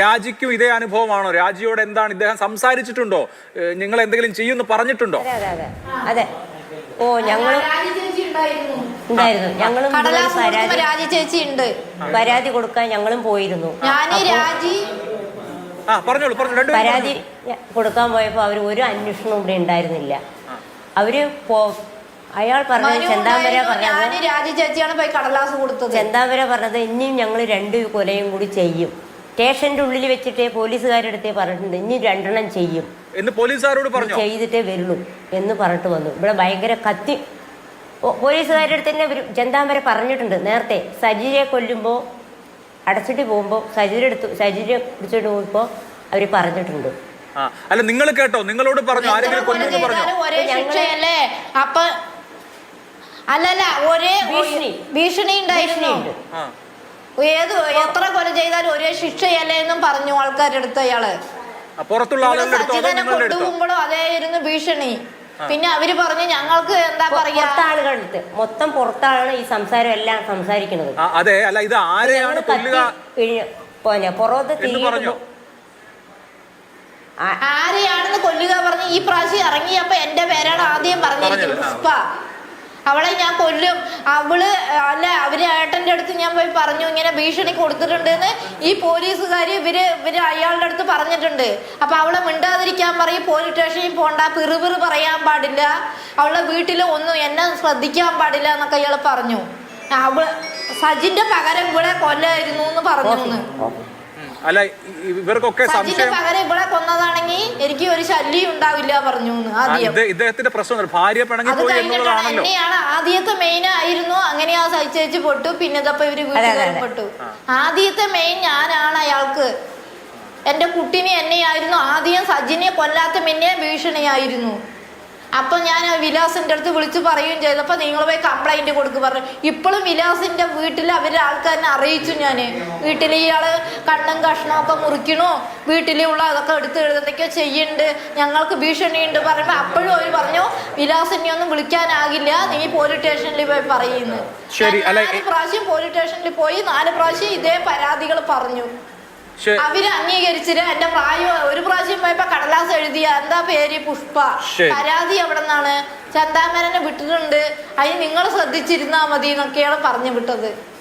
രാജിക്കും ഇതേ അനുഭവമാണോ? രാജിയോട് എന്താണ് ഇദ്ദേഹം സംസാരിച്ചിട്ടുണ്ടോ? നിങ്ങൾ എന്തെങ്കിലും ചെയ്യുമെന്ന് പറഞ്ഞിട്ടുണ്ടോ? അതെ അതെ അതെ. ഓ ഞങ്ങൾ ഉണ്ടായിരുന്നു. ഞങ്ങളും കടലാസ് കൊടുക്കുമ്പോ പരാതി രാജി ചേച്ചി ഉണ്ട്. പരാതി കൊടുക്കാൻ ഞങ്ങളും പോയിരുന്നു. ഞാൻ അപ്പോ രാജി ആ പറഞ്ഞോളൂ പറഞ്ഞു രണ്ടുപേരും പരാതി കൊടുക്കാൻ പോയപ്പോൾ അവർ ഒരു അന്വേഷണവും ഇവിടെ ഉണ്ടായിരുന്നില്ല. അവർ പോ അയാൾ പറഞ്ഞത് ചെന്താമര. പറഞ്ഞത് ഞാൻ രാജി ചേച്ചിയാണ് പോയി കടലാസ് കൊടുത്തത്. ചെന്താമര പറഞ്ഞത് ഇനിയും ഞങ്ങൾ രണ്ടു കൊലയും കൂടി ചെയ്യും. സ്റ്റേഷന്റെ ഉള്ളിൽ വെച്ചിട്ട് പോലീസുകാരെടുത്തേ പറഞ്ഞിട്ടുണ്ട്. ഇനി രണ്ടെണ്ണം ചെയ്യും. എന്ന് പോലീസുകാരോട് പറഞ്ഞു? ചെയ്തിട്ടേ വരുള്ളൂ എന്ന് പറഞ്ഞിട്ട് വന്നു. ഇവിടെ ഭയങ്കര കത്തി. പോലീസുകാരുടെ അടുത്ത് തന്നെ ഒരു വരെ പറഞ്ഞിട്ടുണ്ട്. നേരത്തെ സജിയെ കൊല്ലുമ്പോൾ അടച്ചിട്ട് പോകുമ്പോൾ സജിയുടെ അടുത്ത് സജിയെ പിടിച്ചിട്ട് പോകുമ്പോൾ അവർ പറഞ്ഞിട്ടുണ്ട്. അല്ല നിങ്ങൾ കേട്ടോ. നിങ്ങളോട് പറഞ്ഞു. ആരെങ്കിലും കൊല്ലുമെന്ന് അപ്പൊ അല്ലല്ല ഒരേ ഭീഷണി. ഭീഷണി ഉണ്ടായിരുന്നു. ഏത് എത്ര കൊല ചെയ്താലും ഒരേ ശിക്ഷയല്ലേ എന്നും പറഞ്ഞു ആൾക്കാരുടെ അടുത്ത് അയാൾ. പുറത്തുള്ള അതേ ഇരുന്ന് അതോ കൊണ്ടുപോകുമ്പോഴും അതേയിരുന്നു ഭീഷണി. പിന്നെ അവർ പറഞ്ഞു ഞങ്ങൾക്ക് എന്താ പറയാ? മൊത്തം പുറത്താണ് ഈ സംസാരം എല്ലാം സംസാരിക്കുന്നത്. അതെ അല്ല ഇത് ആരെയാണ് പുറത്ത് ആരെയാണെന്ന് കൊല്ലുക പറഞ്ഞു ഈ പ്രാവശ്യം ഇറങ്ങിയപ്പോ എന്റെ പേരാണ് ആദ്യം പറഞ്ഞിരിക്കുന്നത് പുഷ്പ. അവളെ ഞാൻ കൊല്ലും. അവൾ അല്ല അവർ അടുത്ത് ഞാൻ പോയി പറഞ്ഞു ഇങ്ങനെ ഭീഷണി കൊടുത്തിട്ടുണ്ട് എന്ന് ഈ പോലീസുകാര് ഇവർ ഇവർ അയാളുടെ അടുത്ത് പറഞ്ഞിട്ടുണ്ട്. അപ്പൊ അവളെ മിണ്ടാതിരിക്കാൻ പറയും പോലീസ് സ്റ്റേഷനിൽ പോണ്ട പിറുപിറു പറയാൻ പാടില്ല. അവളെ വീട്ടിൽ ഒന്നും എന്നെ ശ്രദ്ധിക്കാൻ പാടില്ല എന്നൊക്കെ അയാൾ പറഞ്ഞു. അവൾ സജിന്റെ പകരം ഇവിടെ കൊല്ലായിരുന്നു എന്ന് പറഞ്ഞു. അല്ല ഇവർക്കൊക്കെ സംശയം പകരം ഇവിടെ കൊന്നതാണെങ്കിൽ എനിക്ക് ഒരു ശല്യം ഉണ്ടാവില്ല പറഞ്ഞു ആദ്യം. ഇത് ഇദ്ദേഹത്തിന്റെ പ്രശ്നം ഭാര്യ പിണങ്ങി പോയി എന്നുള്ളതാണല്ലോ. ആദ്യത്തെ മെയിൻ ആയിരുന്നു. അങ്ങനെ ആ സഹിച്ചേച്ച് പൊട്ടു. പിന്നെ ഇതപ്പോ ഇവർ അതെ. പൊട്ടു. ആദ്യത്തെ മെയിൻ ഞാനാണ് അയാൾക്ക്. എന്റെ കുട്ടിനെ എന്നെയായിരുന്നു ആദ്യം സജിനെ കൊല്ലാത്ത മിന്നെ ഭീഷണിയായിരുന്നു. അപ്പൊ ഞാൻ വിലാസിന്റെ വിലാസിന്റെ അടുത്ത് വിളിച്ച് പറയുകയും ചെയ്തപ്പോ നിങ്ങൾ പോയി കംപ്ലൈന്റ് കൊടുക്ക് പറഞ്ഞു. ഇപ്പോഴും വിലാസിന്റെ വീട്ടിൽ അവരുടെ ആൾക്കാരനെ അറിയിച്ചു ഞാൻ. വീട്ടിൽ ഇയാൾ കണ്ണും കഷ്ണവും ഒക്കെ മുറിക്കണു? വീട്ടിലുള്ള അതൊക്കെ എടുത്ത് എഴുതുന്നൊക്കെ ചെയ്യുന്നുണ്ട്. ഞങ്ങൾക്ക് ഭീഷണിയുണ്ട് പറയുമ്പോ അപ്പോഴും അവർ പറഞ്ഞു വിലാസിനെ ഒന്നും വിളിക്കാനാകില്ല. നീ പോലീസ് സ്റ്റേഷനിൽ പോയി പറയുന്നു. ഞാൻ നാല് പ്രാവശ്യം പോലീസ് സ്റ്റേഷനിൽ പോയി. നാല് പ്രാവശ്യം ഇതേ പരാതികൾ പറഞ്ഞു. അവർ അംഗീകരിച്ചില്ല എന്റെ പ്രായം ഒരു പ്രാവശ്യം പോയപ്പോ കടലാസ് എഴുതിയ എന്താ പേര്? പുഷ്പ. പരാതി എവിടെ നിന്നാണ് ചന്താമരനെ വിട്ടിട്ടുണ്ട്. അതിന് നിങ്ങൾ ശ്രദ്ധിച്ചിരുന്നാ മതി എന്നൊക്കെയാണ് പറഞ്ഞു വിട്ടത്.